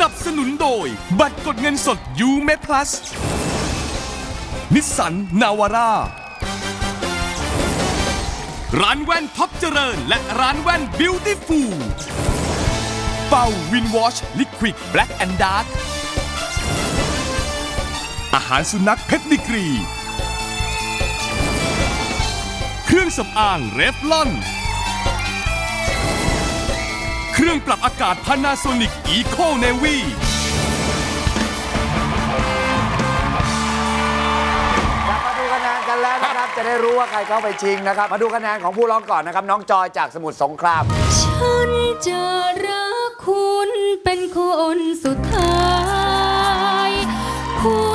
นับสนุนโดย บัตรกดเงินสดยูเม p พลัสนิสสันนาวาร่าร้านแว่นท็อปเจริญ และร้านแว่นบิวตี้ฟูลเป่าวินวอชลิควิดแบล็กแอนด์ดาร์กอาหารสุนัขเพชรดิกรี เครื่องสำอางเรฟลอน เครื่องปรับอากาศ Panasonic Eco Navy กลับมาดูคะแนนกันแล้วนะครับ จะได้รู้ว่าใครเข้าไปชิงนะครับ มาดูคะแนนของผู้ร้องก่อนนะครับ น้องจอยจากสมุทรสงคราม ฉันจะรักคุณเป็นคนสุดท้ายคุณ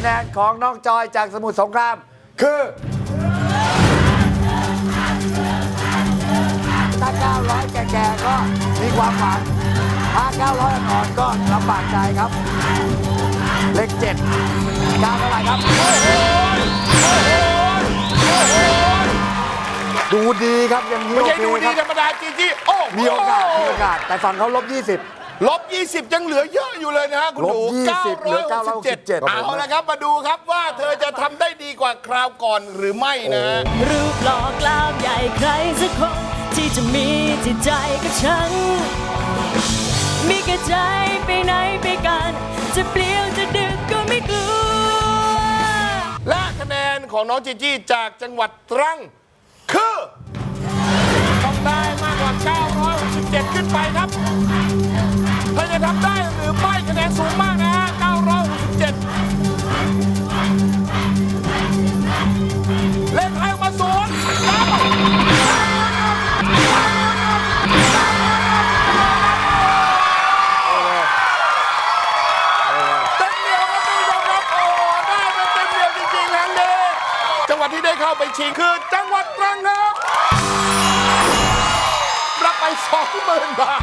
คะแนนของน้องจอยจากสมุทรสงคราม คือถ้า900 แก่ๆก็มีความหวังถ้า900อ่อนๆก็ลำบากใจครับ เลข7 9เท่าไหร่ครับ ดูดีครับอย่างนี้ไม่โอใช่เคดูดีคธรรับรมดาจีจีโอ้ มีโอกาสมีโอกาสแต่ฝั่งเขาลบ 20 ลบ 20 ยังเหลือเยอะอยู่เลยนะคุณลบดู20เหลือ967 967 เอาละครับ มาดูครับว่าเธอจะทำได้ดีกว่าคราวก่อนหรือไม่นะ รูปหล่อกล้ามใหญ่ใครสักคน ที่จะมีจิตใจกับฉัน มีกระใจไปไหนไปกัน จะเปลี่ยวจะดึกก็ไม่กลัว และคะแนนของน้องจีจี้จากจังหวัดตรัง คือ ต้องได้มากกว่า 967 ขึ้นไปครับ เข้าไปชิงคือจังหวัดตรังครับ รับไปสองหมื่นบาท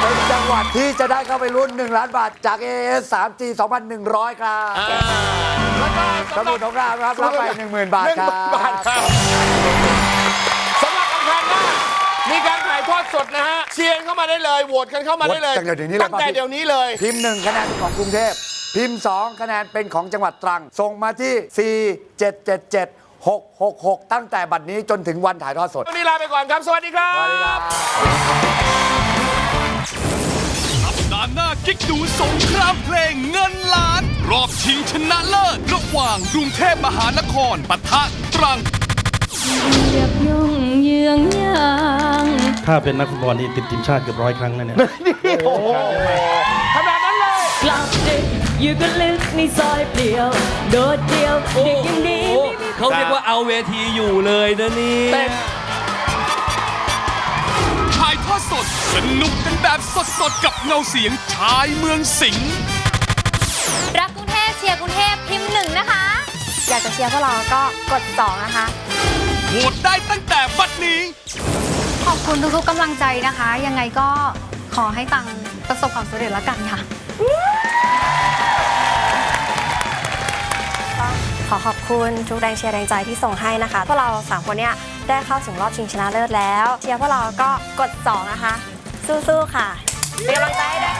เป็นจังหวัดที่จะได้เข้าไปรุ่น 1 ล้านบาทจาก AS 3G 2,100 ครับแล้วก็สมุทรสงครามครับรับไป 10,000 บาทครับ10,000บาทครับสำหรับอังคารหน้ามีการถ่ายทอดสดนะฮะเชียร์เข้ามาได้เลยโหวตกันเข้ามาได้เลยตั้งแต่เดี๋ยวนี้เลยตั้งแต่เดี๋ยวนี้เลยพิมพ์1คะแนนเป็นของกรุงเทพ พิมพ์ 2 คะแนนเป็นของจังหวัดตรัง ส่งมาที่ 4 7 7 7 6 6 6 ตั้งแต่บัดนี้จนถึงวันถ่ายทอดสด วันนี้ลาไปก่อนครับ สวัสดีครับ สวัสดีครับสัปดาห์หน้ากิ๊กดูสงครามเพลงเงินล้าน รอบชิงชนะเลิศระหว่างกรุงเทพมหานครปะทะตรังเรียบย่องเยืองยางถ้าเป็นนักฟุตบอลนี่ติดทีมชาติเกือบร้อยครั้งนะเนี่ยขนาดนั้นเลยกลับดึก อยู่กันลึกในซอยเปลี่ยว โดดเดียวดึกอย่างนี้โอ้เขาเรียกว่าเอาเวทีอยู่เลยนะนี่เต้นถ่ายทอดสด สนุกกันแบบสดๆ กับเงาเสียงชายเมืองสิงห์ รักกรุงเทพเชียร์กรุงเทพพิมพ์หนึ่งนะคะ อยากจะเชียร์พวกเราก็กด 2 นะคะ โหวตได้ตั้งแต่บัดนี้ ขอบคุณทุกๆกำลังใจนะคะ ยังไงก็ขอให้ตังประสบความสำเร็จแล้วกันค่ะ ขอขอบคุณทุกแรงเชียร์แรงใจที่ส่งให้นะคะ พวกเราสามคนเนี่ยได้เข้าถึงรอบชิงชนะเลิศแล้ว เชียร์พวกเราก็กด 2 นะคะ สู้ๆค่ะเป็นกำลังใจให้ด้วย